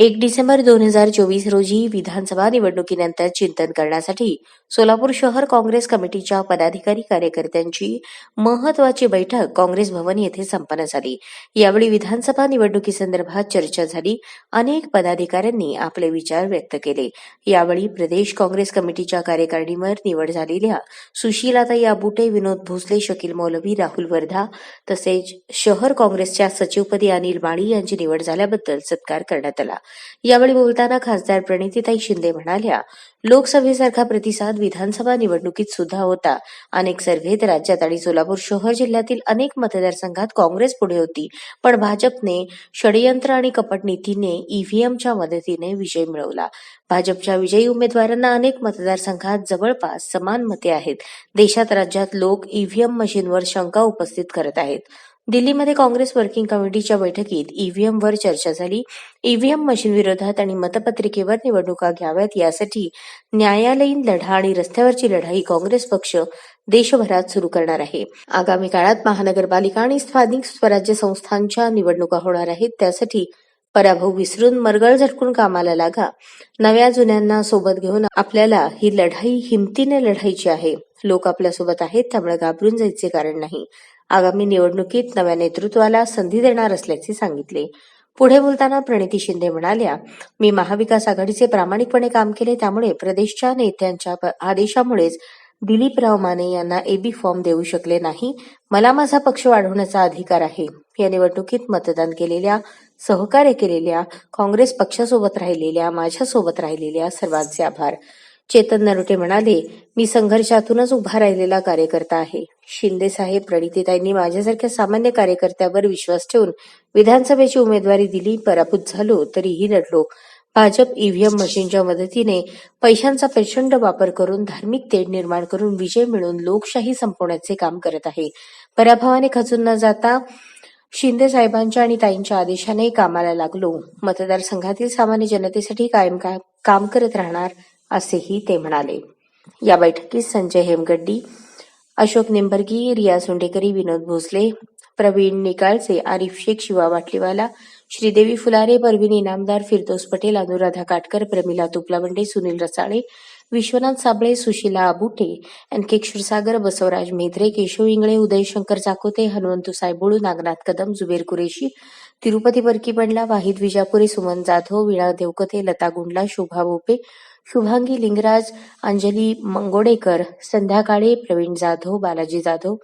एक डिसेंबर दोन हजार चोवीस रोजी विधानसभा निवडणुकीनंतर चिंतन करण्यासाठी सोलापूर शहर काँग्रेस कमिटीच्या पदाधिकारी कार्यकर्त्यांची महत्वाची बैठक काँग्रेस भवन येथे संपन्न झाली. यावेळी विधानसभा निवडणुकीसंदर्भात चर्चा झाली. अनेक पदाधिकाऱ्यांनी आपले विचार व्यक्त केले. यावेळी प्रदेश काँग्रेस कमिटीच्या कार्यकारिणीवर निवड झालेल्या सुशीलाताई आबुटे विनोद भोसले शकील मौलवी राहुल वर्धा तसेच शहर काँग्रेसच्या सचिवपदी अनिल माळी यांची निवड झाल्याबद्दल सत्कार करण्यात आला. यावेळी बोलताना खासदार प्रणितीताई शिंदे म्हणाल्या लोकसभेसारखा प्रतिसाद विधानसभा निवडणुकीत सुद्धा होता. अनेक सर्व्हेत राज्यात आणि सोलापूर शहर जिल्ह्यातील अनेक मतदारसंघात काँग्रेस पुढे होती. पण भाजपने षडयंत्र आणि कपट नीतीने ईव्हीएमच्या मदतीने विजय मिळवला. भाजपच्या विजयी उमेदवारांना अनेक मतदारसंघात जवळपास समान मते आहेत. देशात राज्यात लोक ईव्हीएम मशीनवर शंका उपस्थित करत आहेत. दिल्लीमध्ये काँग्रेस वर्किंग कमिटीच्या बैठकीत ईव्हीएमवर चर्चा झाली. ईव्हीएम मशीन विरोधात आणि मतपत्रिकेवर निवडणुका घ्याव्यात यासाठी न्यायालयीन लढा आणि रस्त्यावरची लढाई काँग्रेस पक्ष देशभरात सुरू करणार आहे. आगामी काळात महानगरपालिका आणि स्थानिक स्वराज्य संस्थांच्या निवडणुका होणार आहेत. त्यासाठी पराभव विसरून मरगळ झटकून कामाला लागा. नव्या जुन्यांना सोबत घेऊन आपल्याला ही लढाई हिमतीने लढायची आहे. लोक आपल्यासोबत आहेत त्यामुळे घाबरून जायचे कारण नाही. आगामी निवडणुकीत नव्या नेतृत्वाला संधी देणार असल्याचे सांगितले. पुढे बोलताना प्रणिती शिंदे म्हणाल्या मी महाविकास आघाडीचे प्रामाणिकपणे काम केले त्यामुळे प्रदेशच्या नेत्यांच्या आदेशामुळेच दिलीपराव माने यांना एबी फॉर्म देऊ शकले नाही. मला माझा पक्ष वाढवण्याचा अधिकार आहे. या निवडणुकीत मतदान केलेल्या सहकार्य केलेल्या काँग्रेस पक्षासोबत राहिलेल्या माझ्यासोबत राहिलेल्या सर्वांचे आभार. चेतन नरोटे म्हणाले मी संघर्षातूनच उभा राहिलेला कार्यकर्ता आहे. शिंदे साहेब प्रणितीताईंनी माझ्यासारख्या सामान्य कार्यकर्त्यावर विश्वास ठेवून विधानसभेची उमेदवारी दिली पराभूत झालो तरीही लढलो. भाजप ईव्हीएम मशीनच्या मदतीने पैशांचा प्रचंड वापर करून धार्मिक तेढ निर्माण करून विजय मिळवून लोकशाही संपवण्याचे काम करत आहे. पराभवाने खचून न जाता शिंदे साहेबांच्या आणि ताईंच्या आदेशाने कामाला लागलो. मतदारसंघातील सामान्य जनतेसाठी कायम का- काम करत राहणार असेही ते म्हणाले. या बैठकीत संजय हेमगड्डी अशोक निंबर्गी रिया सोंडेकरी विनोद भोसले प्रवीण निकाळचे आरिफ शेख शिवा वाटलीवाला श्रीदेवी फुलारे परवीन इनामदार फिरदोस पटेल अनुराधा काटकर प्रमिला तुपलावंडे सुनील रसाळे विश्वनाथ साबळे सुशीला आबुटे एन के क्षीरसागर बसवराज मेद्रे केशव इंगळे उदय शंकर चाकोते हनुमंतू सायबोळू नागनाथ कदम जुबेर कुरेशी तिरुपती बरकी बंडला वाहिद विजापुरे सुमन जाधव वीणा देवकते लता गुंडला शोभा भोपे शुभांगी लिंगराज अंजली मंगोडेकर संध्या काळे प्रवीण जाधव बालाजी जाधव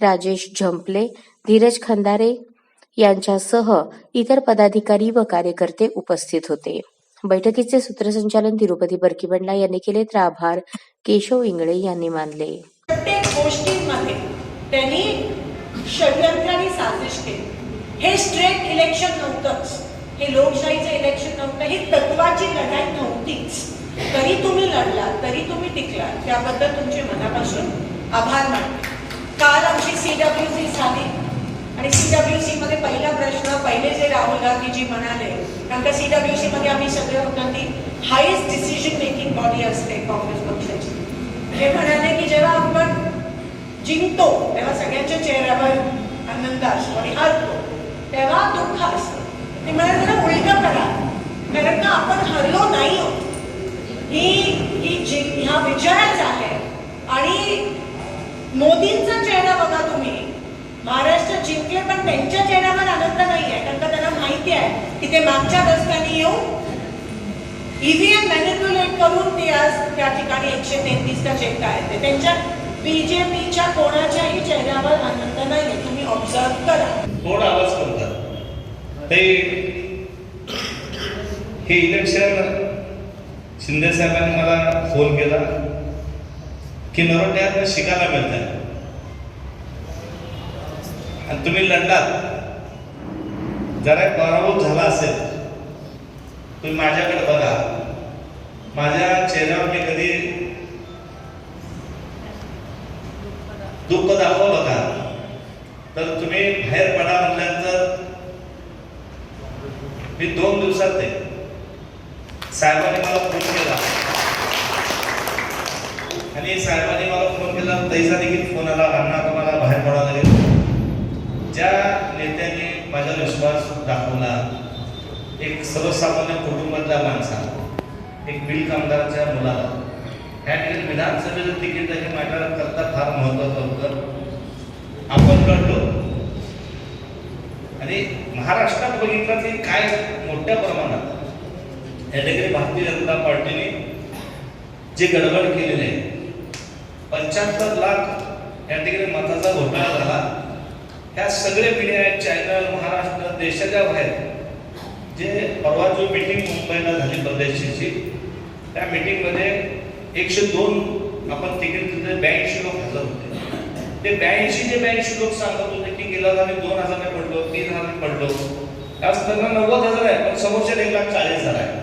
राजेश झंपले धीरज खंदारे यांच्यासह इतर पदाधिकारी व कार्यकर्ते उपस्थित होते. बैठकीचे सूत्रसंचालन तिरुपती बरकीबंडला यांनी केले तर आभार केशव इंगळे यांनी मानले. प्रत्येक गोष्टींमध्ये त्यांनी षडयंत्र साजिश केली. हे स्ट्रेट इलेक्शन नव्हतंच. हे लोकशाहीचं इलेक्शन नव्हतं. ही तत्वाची लढाई नव्हती. तरी तरी तुम्ही टिकला. त्याबद्दल तुमचे मनापासून आभार मानते. काल आमची सी डब्ल्यूसी झाली. आणि सी डब्ल्यूसी मध्ये पहिला प्रश्न पहिले जे राहुल गांधीजी म्हणाले कारण का सीडब्ल्यूसी मध्ये आम्ही सगळे होतो ती हायेस्ट डिसिजन मेकिंग बॉडी असते काँग्रेस पक्षाची. हे म्हणाले की जेव्हा आपण जिंकतो तेव्हा सगळ्यांच्या चेहऱ्यावर आनंद असतो आणि हरतो. तेव्हा दुःख असतं. ते म्हणाले जरा उलट करा. कारण का आपण हरलो नाही होतो ही ही ह्या विजयाच आहे. आणि मोदींचा चेहरा बघा तुम्ही. महाराष्ट्र जिंकले पण त्यांच्या चेहऱ्यावर आनंद नाही आहे कारण का त्यांना माहिती आहे की ते मागच्या रस्त्याने येऊन ईव्हीएम मॅनिप्युलेट करून ते आज त्या ठिकाणी एकशे तेहतीसचा चेक आहे. ते त्यांच्या बीजेपीच्या कोणाच्याही चेहऱ्यावर आनंद नाही तुम्ही ऑब्झर्व करा. कोण आवाज करतात? ते हे इलेक्शन शिंदे साहेबांनी मला फोन केला की नरोट्यात शिकायला मिळत आणि तुम्ही लढलात. जरा पराभूत झाला असेल तुम्ही माझ्याकडे बघा. माझ्या चेहऱ्यावर मी कधी दुःख दाखवलं का तर तुम्ही बाहेर पडा म्हटल्यानंतर मी दोन दिवसात ते साहेबांनी मला फोन केला. आणि साहेबांनी मला फोन केला तैसा देखील फोन आला. अण्णा तुम्हाला बाहेर पडावं लागेल. ज्या नेत्यांनी माझा विश्वास दाखवला एक सर्वसामान्य कुटुंबातल्या माणसाला एक बिल कामगाराच्या मुलाला ह्या ठिकाणी विधानसभेचं तिकीट हे माझ्याकरता फार महत्वाचं होतं. आपण लढलो. आणि महाराष्ट्रात बघितलं की काय मोठ्या प्रमाणात या ठिकाणी भारतीय जनता पार्टीने जे गडबड केलेली आहे पंच्याहत्तर लाख या ठिकाणी मताचा घोटाळा झाला. ह्या सगळे मीडिया चॅनल महाराष्ट्र देशाच्या बाहेर जे परवा जो मीटिंग मुंबईला झाली परदेशीची त्या मिटिंगमध्ये एकशे दोन आपण तिकीट तिथे ब्याऐंशी लोक हजर होते. ते ब्याऐंशी ते ब्याऐंशी लोक सांगत होते की गेला आम्ही दोन हजारने पडलो तीन हजारने पडलो. त्याच त्यांना नव्वद हजार आहे पण समोरच्या एक लाख चाळीस हजार आहे.